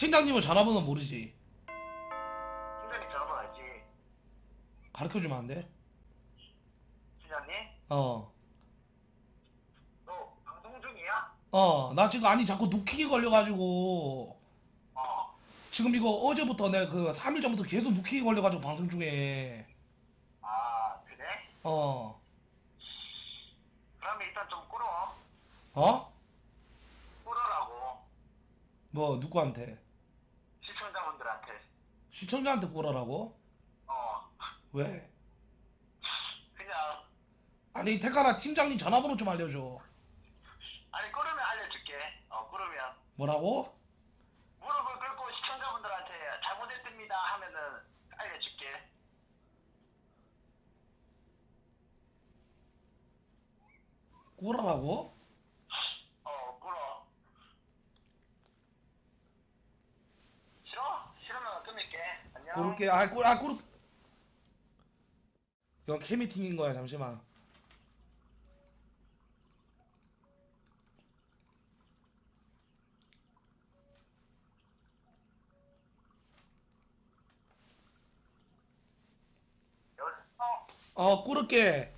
팀장님은 전화번호 모르지? 팀장님 전화번호 알지? 가르쳐주면 안 돼? 팀장님? 어. 너 방송 중이야? 어, 나 지금 아니 자꾸 누킹이 걸려가지고 어. 지금 이거 어제부터 내가 그 3일 전부터 계속 누킹이 걸려가지고 방송 중에 아, 그래? 어, 그러면 일단 좀 끌어. 어? 끌어라고. 뭐 누구한테? 시청자한테 꼬라라고? 어. 왜? 그냥, 아니 태카나 팀장님 전화번호 좀 알려줘. 아니, 끌으면 알려줄게. 어, 끌으면. 뭐라고? 무릎을 꿇고 시청자분들한테 잘못했습니다 하면은 알려줄게. 꼬라라고? 어, 끌어. 싫어? 싫으면 끊을게. 안녕. 고를게. 아, 꼬, 아, 꼬르. 이건 케미팅인 거야. 잠시만. 어, 꼬를게.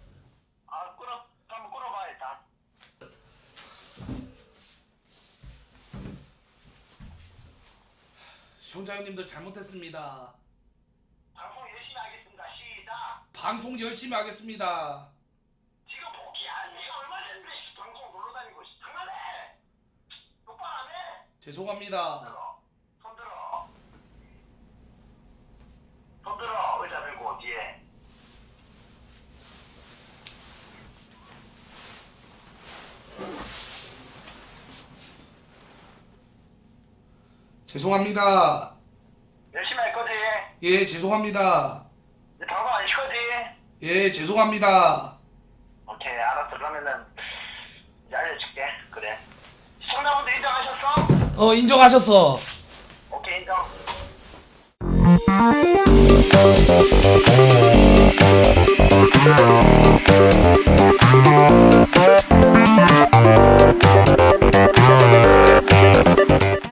아 끌어 한번 끌어봐 일단 시청자님들 잘못했습니다. 방송 열심히 하겠습니다. 시작. 방송 열심히 하겠습니다. 지금 복귀한 지가 얼마 씨, 방송 놀러 다니고 씨, 장난해! 똑바로 안 해! 죄송합니다. 들어 손 들어 손 들어 의자 들고 뒤에 죄송합니다. 열심히 할 거지 예, 죄송합니다. 이제 방송 안 시거지 예, 죄송합니다. 오케이 알았어 그러면은 이제 알려줄게 그래 시청자분들 인정하셨어? 어, 인정하셨어. 오케이 인정